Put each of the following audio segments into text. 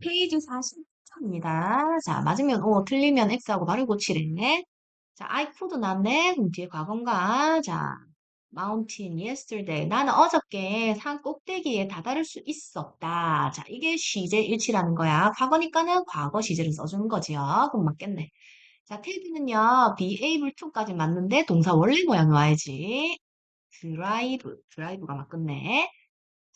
페이지 40입니다. 자, 맞으면 O, 틀리면 X하고 바로 고치래. 자, I could 나왔네. 그럼 뒤에 과거인가? 자, mountain yesterday. 나는 어저께 산 꼭대기에 다다를 수 있었다. 자, 이게 시제 일치라는 거야. 과거니까는 과거 시제를 써주는 거지요. 그럼 맞겠네. 자, 테드는요, be able to까지 맞는데 동사 원래 모양이 와야지. drive, drive가 맞겠네.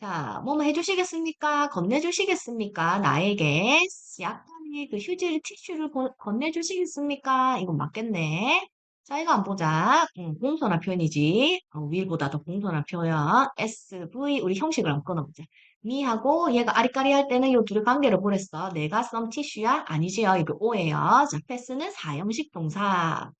자, 뭐뭐 해주시겠습니까? 건네주시겠습니까? 나에게 약간의 그 휴지를, 티슈를 건- 건네주시겠습니까? 이건 맞겠네. 자, 이거 한번 보자. 음, 공손한 표현이지. 어, will보다 더 공손한 표현. SV, 우리 형식을 한번 끊어보자. me하고 얘가 아리까리 할 때는 이 둘의 관계를 보랬어. 내가 some 티슈야? 아니지요. 이거 오예요. 자, 패스는 사형식 동사.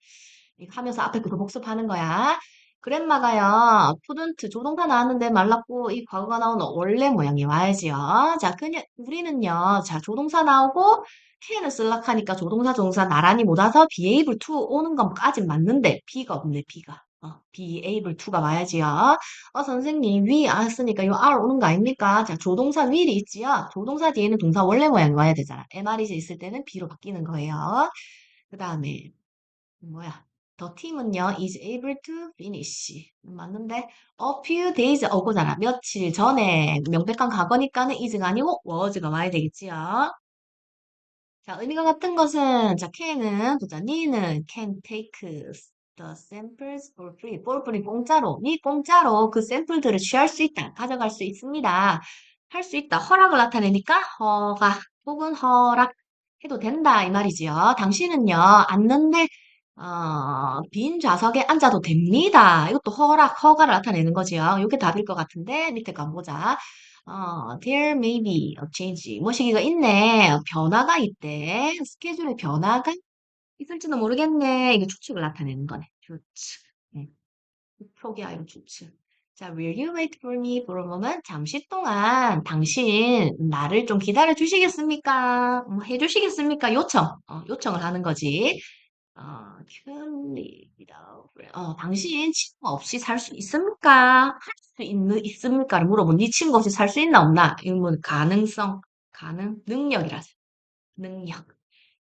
이거 하면서 앞에 그거 복습하는 거야. 그랜마가요, 푸든트 조동사 나왔는데 말랐고 이 과거가 나오는 원래 모양이 와야지요. 자, 그냥 우리는요, 자 조동사 나오고 can을 쓸락 하니까 조동사 동사 나란히 못 와서 be able to 오는 것까진 맞는데 be가 없네, be가. 어, be able to가 와야지요. 어, 선생님, we 안 쓰니까 요 are 오는 거 아닙니까? 자, 조동사 will이 있지요. 조동사 뒤에는 동사 원래 모양이 와야 되잖아. MR이 있을 때는 be로 바뀌는 거예요. 그 다음에 뭐야? 더 팀은요, is able to finish. 맞는데, a few days ago잖아. 며칠 전에 명백한 과거니까는 is가 아니고 was가 와야 되겠지요. 자, 의미가 같은 것은, 자, can은, 보자, 니는 can take the samples for free. for free, 공짜로. 니 공짜로 그 샘플들을 취할 수 있다. 가져갈 수 있습니다. 할 수 있다. 허락을 나타내니까 허가 혹은 허락 해도 된다. 이 말이지요. 당신은요, 앉는데, 어, 빈 좌석에 앉아도 됩니다. 이것도 허락, 허가를 나타내는 거지요. 이게 답일 것 같은데, 밑에 거 한번 보자. 어, there may be a change. 뭐 시기가 있네. 변화가 있대. 스케줄에 변화가 있을지도 모르겠네. 이게 추측을 나타내는 거네. 추측. 네. 표기 아니고 추측. 자, will you wait for me for a moment? 잠시 동안 당신 나를 좀 기다려 주시겠습니까? 뭐 해주시겠습니까? 요청. 어, 요청을 하는 거지. 어, live without friend. 어, 당신 친구 없이 살 수 있습니까? 할 수 있는, 있습니까를 물어본 네 친구 없이 살 수 있나 없나? 이건 뭐 가능성, 가능, 능력이라서. 능력.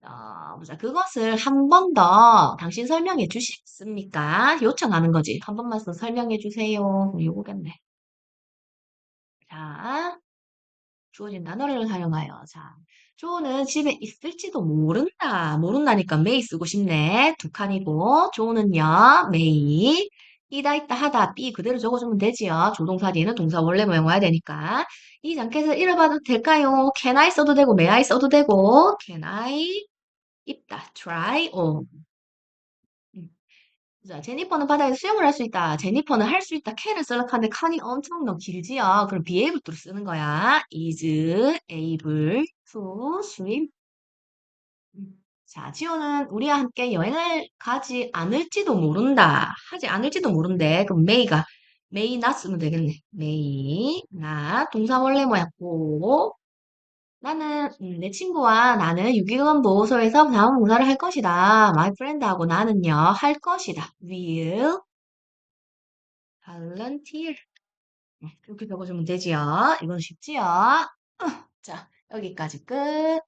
어, 보자. 그것을 한 번 더 당신 설명해 주시겠습니까? 요청하는 거지. 한 번만 더 설명해 주세요. 요거겠네. 자, 주어진 단어를 사용하여. 자, 조는 집에 있을지도 모른다. 모른다니까 may 쓰고 싶네. 두 칸이고, 조는요, may. 이다 있다 하다 B 그대로 적어주면 되지요. 조동사 뒤에는 동사 원래 모양 와야 되니까. 이 장켓을 잃어봐도 될까요? Can I 써도 되고, may I 써도 되고, Can I 입다, try on. 음. 자, 제니퍼는 바다에서 수영을 할 수 있다. 제니퍼는 할 수 있다. can을 쓰려하는데 can이 엄청 너무 길지요. 그럼 be able to를 쓰는 거야. is able to swim. 음. 자, 지호는 우리와 함께 여행을 가지 않을지도 모른다. 하지 않을지도 모른대. 그럼 may가 may not 쓰면 되겠네. may not 동사 원래 뭐야? 고 나는 음, 내 친구와 나는 유기견 보호소에서 자원봉사를 할 것이다. My friend하고 나는요 할 것이다. Will volunteer. 네, 그렇게 적어주면 되지요. 이건 쉽지요. 어, 자 여기까지 끝.